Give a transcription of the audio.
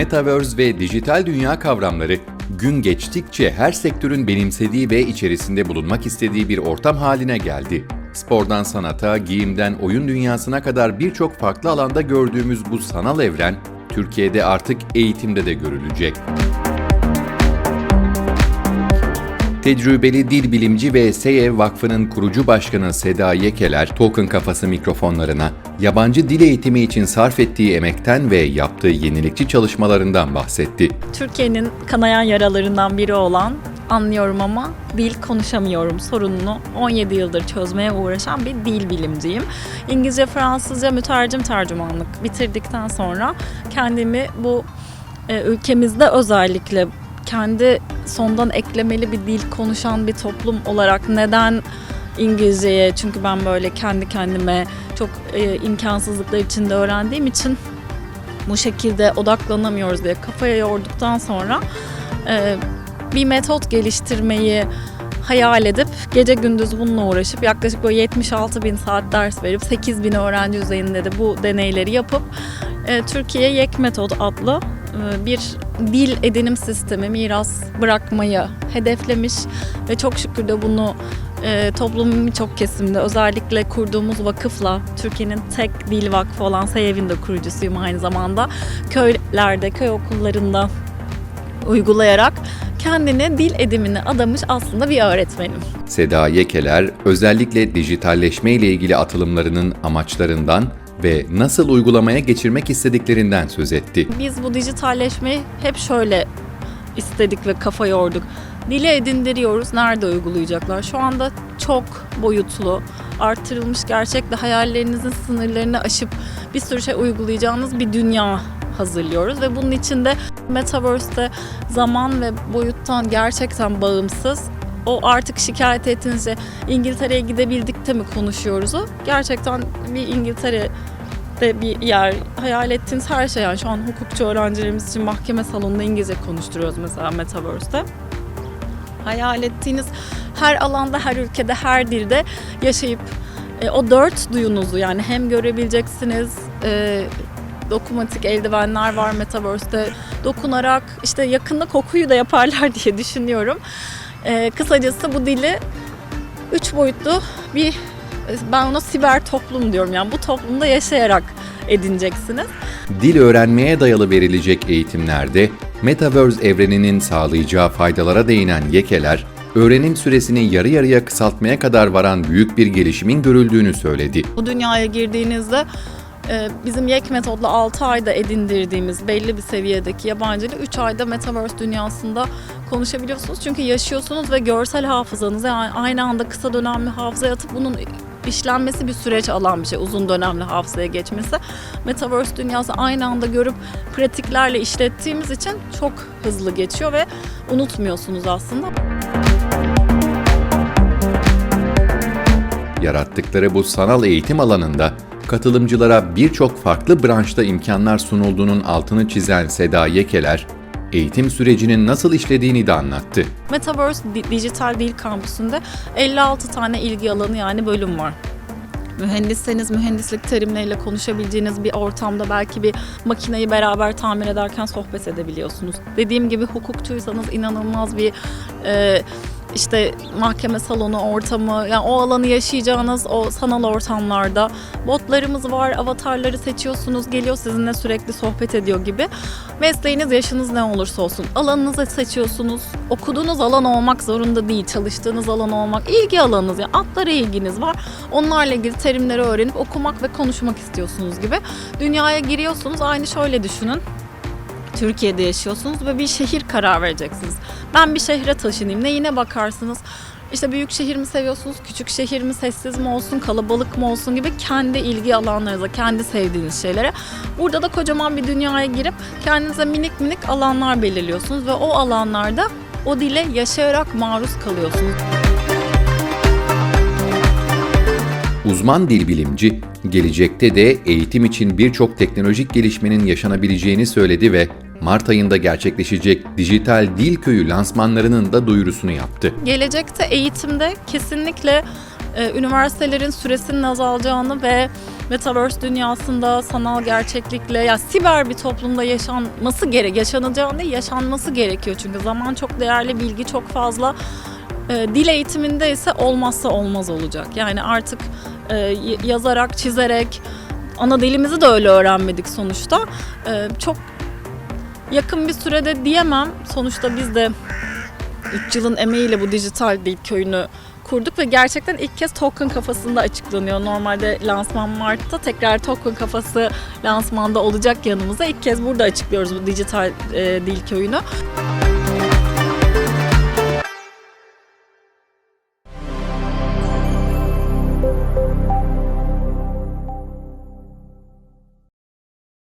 Metaverse ve dijital dünya kavramları gün geçtikçe her sektörün benimsediği ve içerisinde bulunmak istediği bir ortam haline geldi. Spordan sanata, giyimden oyun dünyasına kadar birçok farklı alanda gördüğümüz bu sanal evren Türkiye'de artık eğitimde de görülecek. Tecrübeli dil bilimci ve SEYEV Vakfı'nın kurucu başkanı Seda Yekeler, Token Kafası mikrofonlarına yabancı dil eğitimi için sarf ettiği emekten ve yaptığı yenilikçi çalışmalarından bahsetti. Türkiye'nin kanayan yaralarından biri olan anlıyorum ama dil konuşamıyorum sorununu 17 yıldır çözmeye uğraşan bir dil bilimciyim. İngilizce, Fransızca mütercim tercümanlık bitirdikten sonra kendimi bu e, ülkemizde özellikle kendi sondan eklemeli bir dil konuşan bir toplum olarak neden İngilizceye çünkü ben böyle kendi kendime çok e, imkansızlıklar içinde öğrendiğim için bu şekilde odaklanamıyoruz diye kafaya yorduktan sonra e, bir metot geliştirmeyi hayal edip gece gündüz bununla uğraşıp yaklaşık böyle 76 bin saat ders verip 8 bin öğrenci üzerinde de bu deneyleri yapıp e, Türkiye Yek Metod adlı e, bir dil edinim sistemi miras bırakmayı hedeflemiş ve çok şükür de bunu e, toplumun birçok kesimde özellikle kurduğumuz vakıfla Türkiye'nin tek dil vakfı olan SEYEV'in de kurucusuyum aynı zamanda köylerde, köy okullarında uygulayarak kendine dil edimine adamış aslında bir öğretmenim. Seda Yekeler özellikle dijitalleşme ile ilgili atılımlarının amaçlarından ve nasıl uygulamaya geçirmek istediklerinden söz etti. Biz bu dijitalleşmeyi hep şöyle istedik ve kafa yorduk. Dile edindiriyoruz, nerede uygulayacaklar? Şu anda çok boyutlu, artırılmış gerçekle hayallerinizin sınırlarını aşıp bir sürü şey uygulayacağınız bir dünya hazırlıyoruz ve bunun içinde Metaverse'te zaman ve boyuttan gerçekten bağımsız o artık şikayet ettiğinizde İngiltere'ye gidebildik de mi konuşuyoruz o? Gerçekten bir İngiltere'de bir yer hayal ettiğiniz her şey yani şu an hukukçu öğrencilerimiz için mahkeme salonunda İngilizce konuşturuyoruz mesela Metaverse'te. Hayal ettiğiniz her alanda, her ülkede, her dilde yaşayıp e, o dört duyunuzu yani hem görebileceksiniz, e, dokunmatik eldivenler var Metaverse'te dokunarak işte yakında kokuyu da yaparlar diye düşünüyorum. E, kısacası bu dili üç boyutlu bir ben ona siber toplum diyorum yani bu toplumda yaşayarak edineceksiniz. Dil öğrenmeye dayalı verilecek eğitimlerde Metaverse evreninin sağlayacağı faydalara değinen Yekeler, öğrenim süresini yarı yarıya kısaltmaya kadar varan büyük bir gelişimin görüldüğünü söyledi. Bu dünyaya girdiğinizde e, bizim Yek metodla 6 ayda edindirdiğimiz belli bir seviyedeki yabancı dili 3 ayda Metaverse dünyasında konuşabiliyorsunuz. Çünkü yaşıyorsunuz ve görsel hafızanız yani aynı anda kısa dönemli hafızaya atıp bunun işlenmesi bir süreç alan bir şey. Uzun dönemli hafızaya geçmesi. Metaverse dünyası aynı anda görüp pratiklerle işlettiğimiz için çok hızlı geçiyor ve unutmuyorsunuz aslında. Yarattıkları bu sanal eğitim alanında katılımcılara birçok farklı branşta imkanlar sunulduğunun altını çizen Seda Yekeler, eğitim sürecinin nasıl işlediğini de anlattı. Metaverse Di- Dijital Dil Kampüsü'nde 56 tane ilgi alanı yani bölüm var. Mühendisseniz mühendislik terimleriyle konuşabileceğiniz bir ortamda belki bir makineyi beraber tamir ederken sohbet edebiliyorsunuz. Dediğim gibi hukukçuysanız inanılmaz bir e, işte mahkeme salonu ortamı yani o alanı yaşayacağınız o sanal ortamlarda botlarımız var avatarları seçiyorsunuz geliyor sizinle sürekli sohbet ediyor gibi. Mesleğiniz yaşınız ne olursa olsun alanınızı seçiyorsunuz. Okuduğunuz alan olmak zorunda değil çalıştığınız alan olmak ilgi alanınız yani atlara ilginiz var. Onlarla ilgili terimleri öğrenip okumak ve konuşmak istiyorsunuz gibi. Dünyaya giriyorsunuz aynı şöyle düşünün Türkiye'de yaşıyorsunuz ve bir şehir karar vereceksiniz. Ben bir şehre taşınayım. Neyine bakarsınız? İşte büyük şehir mi seviyorsunuz, küçük şehir mi, sessiz mi olsun, kalabalık mı olsun gibi kendi ilgi alanlarınıza, kendi sevdiğiniz şeylere. Burada da kocaman bir dünyaya girip kendinize minik minik alanlar belirliyorsunuz ve o alanlarda o dile yaşayarak maruz kalıyorsunuz. Uzman dil bilimci, gelecekte de eğitim için birçok teknolojik gelişmenin yaşanabileceğini söyledi ve Mart ayında gerçekleşecek Dijital Dil Köyü lansmanlarının da duyurusunu yaptı. Gelecekte eğitimde kesinlikle e, üniversitelerin süresinin azalacağını ve Metaverse dünyasında sanal gerçeklikle ya siber bir toplumda yaşanması gerek, yaşanacağını yaşanması gerekiyor çünkü zaman çok değerli, bilgi çok fazla. Ee, dil eğitiminde ise olmazsa olmaz olacak. Yani artık e, yazarak, çizerek, ana dilimizi de öyle öğrenmedik sonuçta. Ee, çok yakın bir sürede diyemem. Sonuçta biz de 3 yılın emeğiyle bu dijital dil köyünü kurduk ve gerçekten ilk kez token kafasında açıklanıyor. Normalde lansman Mart'ta tekrar token kafası lansmanda olacak yanımıza. İlk kez burada açıklıyoruz bu dijital e, dil köyünü.